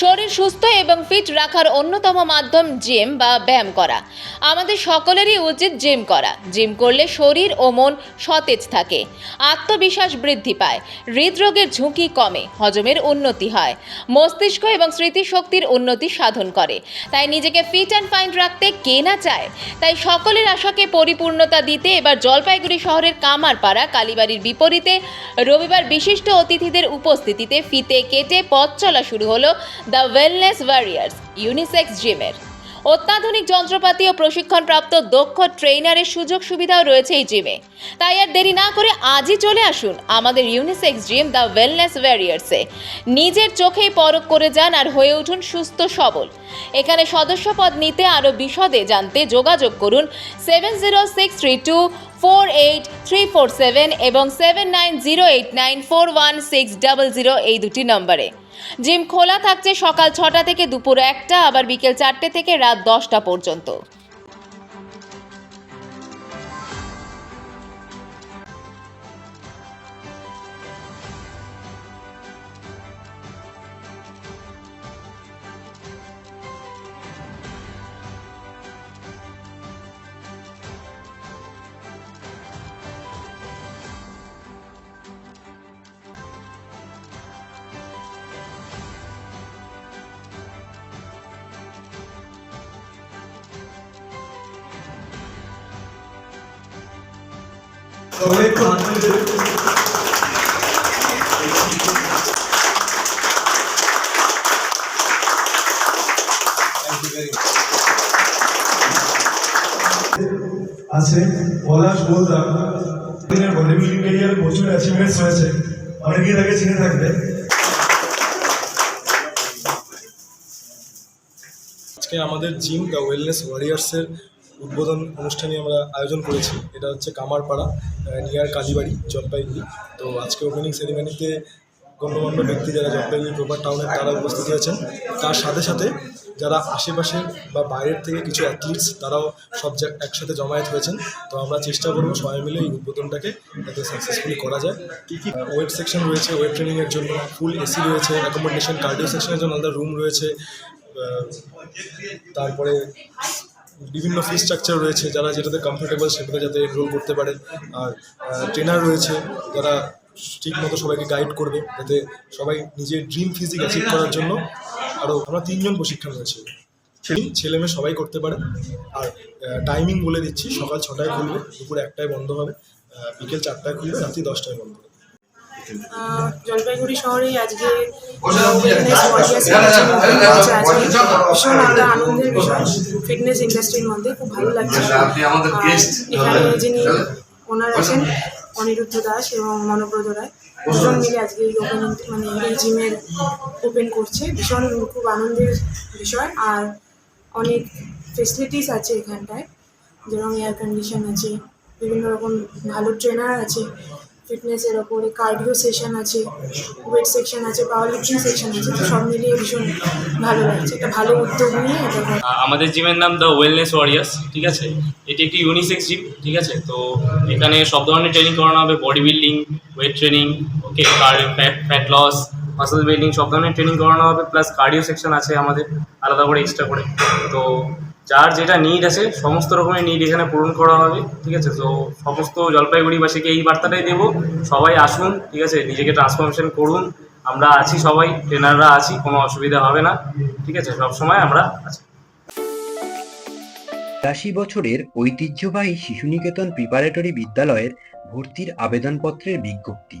শরীর সুস্থ এবং ফিট রাখার অন্যতম মাধ্যম জিম বা ব্যায়াম করা। আমাদের সকলেরই উচিত জিম করা। জিম করলে শরীর ও মন সতেজ থাকে, আত্মবিশ্বাস বৃদ্ধি পায়, হৃদরোগের ঝুঁকি কমে, হজমের উন্নতি হয়, মস্তিষ্ক এবং স্মৃতিশক্তির উন্নতি সাধন করে। তাই নিজেকে ফিট অ্যান্ড ফাইন রাখতে কে না চায়? তাই সকলের আশাকে পরিপূর্ণতা দিতে এবার জলপাইগুড়ি শহরের কামারপাড়া কালীবাড়ির বিপরীতে রবিবার বিশিষ্ট অতিথিদের উপস্থিতিতে ফিতে কেটে পথ চলা শুরু হলো দ্য ওয়েলনেস ওয়ারিয়ার্স, ইউনিসেক্স জিমের। অত্যাধুনিক যন্ত্রপাতি ও প্রশিক্ষণপ্রাপ্ত দক্ষ ট্রেনারের সুযোগ সুবিধাও রয়েছে এই জিমে। তাই আর দেরি না করে আজই চলে আসুন আমাদের ইউনিসেক্স জিম দ্য ওয়েলনেস ওয়ারিয়ার্সে। নিজের চোখেই পরখ করে যান আর হয়ে উঠুন সুস্থ সবল। এখানে সদস্যপদ নিতে আরও বিশদে জানতে যোগাযোগ করুন seven zero six three two four eight three four seven এবং seven nine zero eight nine four one six double zero এই দুটি নম্বরে। জিম খোলা থাকছে সকাল ছটা থেকে দুপুর একটা, আবার বিকেল চারটে থেকে রাত দশটা পর্যন্ত। সবাই একটু হাত. আছে, পলাশ বোলদা দিনের বিল্ডিং ক্যারিয়ার প্রচুর অ্যাচিভমেন্টস হয়েছে অনেকেই তাকে চিনে থাকবে আজকে আমাদের জিম দ্য ওয়েলনেস ওয়ারিয়ার্সের উদ্বোধন অনুষ্ঠানে আমরা আয়োজন করেছি। এটা হচ্ছে কামারপাড়া নিয়ার কালীবাড়ি জলপাইগুড়ি। তো আজকে ওপেনিং সেরিমনিতে গণ্যমান্য ব্যক্তি যারা জলপাইগুড়ি প্রপার টাউনের তারা উপস্থিত হয়েছেন তার সাথে সাথে যারা আশেপাশের বা বাইরের থেকে কিছু অ্যাথলিটস তারাও সব একসাথে জমায়েত হয়েছেন। তো আমরা চেষ্টা করব সবাই মিলে এই উদ্বোধনটাকে যাতে সাকসেসফুলি করা যায়। কী কী ওয়েট সেকশন রয়েছে? ওয়েট ট্রেনিংয়ের জন্য ফুল এসি রয়েছে অ্যাকোমোডেশন কার্ডিও সেকশনের জন্য আলাদা রুম রয়েছে তারপরে বিভিন্ন ফি স্ট্রাকচার রয়েছে, যারা যেটাতে কমফোর্টেবল সেটাতে যাতে এনরোল করতে পারে। আর ট্রেনার রয়েছে, যারা ঠিক মতো সবাইকে গাইড করবে, যাতে সবাই নিজের ড্রিম ফিজিক অ্যাচিভ করার জন্য আরও আমরা তিনজন প্রশিক্ষণ রয়েছে। ছেলে মেয়ে সবাই করতে পারে। আর টাইমিং বলে দিচ্ছি, সকাল ছটায় খুলবে, দুপুর একটায় বন্ধ হবে বিকেল চারটায় খুলবে, রাত্রি দশটায় বন্ধ হবে। জলপাইগুড়ি শহরেই আজকে ভীষণ একটা আনন্দের বিষয়। ফিটনেস ইন্ডাস্ট্রির মধ্যে খুব ভালো লাগছে। guest। এখানে যিনি ওনার আছেন অনিরুদ্ধ দাস এবং মনোব্রত রায়। দুজন মিলে আজকে এই ওপেনিং মানে এই জিমের ওপেন করছে। ভীষণ খুব আনন্দের বিষয়। আর অনেক ফেসিলিটিস আছে এখানটায়। যেরকম এয়ার কন্ডিশন আছে বিভিন্ন রকম ভালো ট্রেনার আছে। ফিটনেসের ওপরে কার্ডিও সেশন আছে ওয়েট সেকশন আছে পাওয়ার লিফটিং সেকশন আছে, তো সব মিলিয়ে ভীষণ ভালো লাগছে। একটা ভালো উদ্যোগ নিয়ে এটা আমাদের জিমের নাম দ্য ওয়েলনেস ওয়ারিয়ার্স ঠিক আছে? এটি একটি ইউনিসেক্স জিম ঠিক আছে? তো এখানে সব ধরনের ট্রেনিং করানো হবে body building weight training okay fat fat loss muscle building সব ধরনের ট্রেনিং করানো হবে প্লাস কার্ডিও সেকশন আছে আমাদের, আলাদা করে এক্সট্রা করে। তো যার যেটা নিড আছে, সমস্ত রকমের নিড এখানে পূরণ করা হবে, ঠিক আছে? তো সমস্ত জলপাইগুড়িবাসীকে এই বার্তাটাই দেবো, সবাই আসুন, ঠিক আছে? নিজেকে ট্রান্সফরমেশন করুন, আমরা আছি সবাই ট্রেনাররা আছি, কোনো অসুবিধা হবে না, ঠিক আছে? সব সময় আমরা আছি। আশি বছরের ঐতিহ্যবাহী শিশুনিকেতন প্রিপারেটরি বিদ্যালয়ের ভর্তির আবেদনপত্রের বিজ্ঞপ্তি।